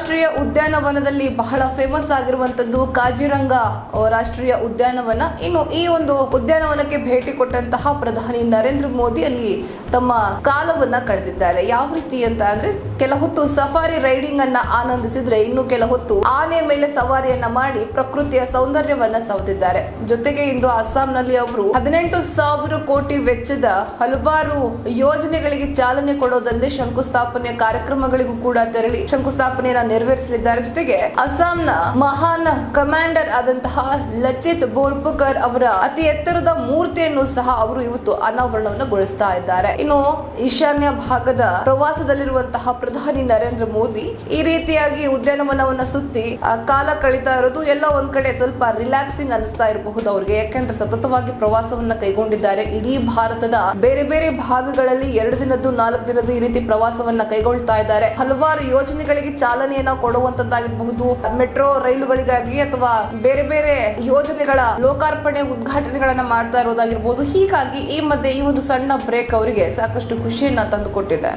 ರಾಷ್ಟ್ರೀಯ ಉದ್ಯಾನವನದಲ್ಲಿ ಬಹಳ ಫೇಮಸ್ ಆಗಿರುವಂತದ್ದು ಕಾಜಿರಂಗ. ರಾಷ್ಟ್ರೀಯ ಉದ್ಯಾನವನ. ಇನ್ನು ಈ ಒಂದು ಉದ್ಯಾನವನಕ್ಕೆ ಭೇಟಿ ಕೊಟ್ಟಂತಹ ಪ್ರಧಾನಿ ನರೇಂದ್ರ ಮೋದಿ ಅಲ್ಲಿ ತಮ್ಮ ಕಾಲವನ್ನ ಕಳೆದಿದ್ದಾರೆ. ಯಾವ ರೀತಿ ಅಂತ ಅಂದ್ರೆ, ಕೆಲ ಹೊತ್ತು ಸಫಾರಿ ರೈಡಿಂಗ್ ಅನ್ನ ಆನಂದಿಸಿದ್ರೆ ಇನ್ನು ಕೆಲ ಹೊತ್ತು ಆನೆ ಮೇಲೆ ಸವಾರಿಯನ್ನ ಮಾಡಿ ಪ್ರಕೃತಿಯ ಸೌಂದರ್ಯವನ್ನ ಸವದಿದ್ದಾರೆ. ಜೊತೆಗೆ ಇಂದು ಅಸ್ಸಾಂನಲ್ಲಿ ಅವರು ಹದಿನೆಂಟು ಸಾವಿರ ಕೋಟಿ ವೆಚ್ಚದ ಹಲವಾರು ಯೋಜನೆಗಳಿಗೆ ಚಾಲನೆ ಕೊಡೋದಲ್ಲದೆ ಶಂಕುಸ್ಥಾಪನೆ ಕಾರ್ಯಕ್ರಮಗಳಿಗೂ ಕೂಡ ತೆರಳಿ, ಶಂಕುಸ್ಥಾಪನೆಯನ್ನ ನೆರವೇರಿಸಲಿದ್ದಾರೆ. ಜೊತೆಗೆ ಅಸ್ಸಾಂನ ಮಹಾನ್ ಕಮಾಂಡರ್ ಆದಂತಹ ಲಚಿತ್ ಬೋರ್ಪುಕರ್ ಅವರ ಅತಿ ಎತ್ತರದ ಮೂರ್ತಿಯನ್ನು ಸಹ ಅವರು ಇವತ್ತು ಅನಾವರಣವನ್ನಗೊಳಿಸ್ತಾ ಇದ್ದಾರೆ. ಇನ್ನು ಈಶಾನ್ಯ ಭಾಗದ ಪ್ರವಾಸದಲ್ಲಿರುವಂತಹ ಪ್ರಧಾನಿ ನರೇಂದ್ರ ಮೋದಿ ಈ ರೀತಿಯಾಗಿ ಉದ್ಯಾನವನವನ್ನ ಸುತ್ತಿ ಕಾಲ ಕಳೀತಾ ಇರೋದು ಎಲ್ಲ ಒಂದ್ ಕಡೆ ಸ್ವಲ್ಪ ರಿಲ್ಯಾಕ್ಸಿಂಗ್ ಅನಿಸ್ತಾ ಇರಬಹುದು ಅವ್ರಿಗೆ. ಯಾಕೆಂದ್ರೆ ಸತತವಾಗಿ ಪ್ರವಾಸವನ್ನ ಕೈಗೊಂಡಿದ್ದಾರೆ. ಇಡೀ ಭಾರತದ ಬೇರೆ ಬೇರೆ ಭಾಗಗಳಲ್ಲಿ ಎರಡು ದಿನದ್ದು ನಾಲ್ಕು ದಿನದ್ದು ಈ ರೀತಿ ಪ್ರವಾಸವನ್ನ ಕೈಗೊಳ್ತಾ ಇದ್ದಾರೆ. ಹಲವಾರು ಯೋಜನೆಗಳಿಗೆ ಚಾಲನೆಯನ್ನ ಕೊಡುವಂತದ್ದಾಗಿರಬಹುದು. ಮೆಟ್ರೋ ರೈಲುಗಳಿಗಾಗಿ ಅಥವಾ ಬೇರೆ ಬೇರೆ ಯೋಜನೆಗಳ ಲೋಕಾರ್ಪಣೆ ಉದ್ಘಾಟನೆಗಳನ್ನ ಮಾಡ್ತಾ ಇರೋದಾಗಿರ್ಬೋದು. ಹೀಗಾಗಿ ಈ ಮಧ್ಯೆ ಈ ಒಂದು ಸಣ್ಣ ಬ್ರೇಕ್ ಅವರಿಗೆ ಸಾಕಷ್ಟು ಖುಷಿಯನ್ನ ತಂದುಕೊಟ್ಟಿದೆ.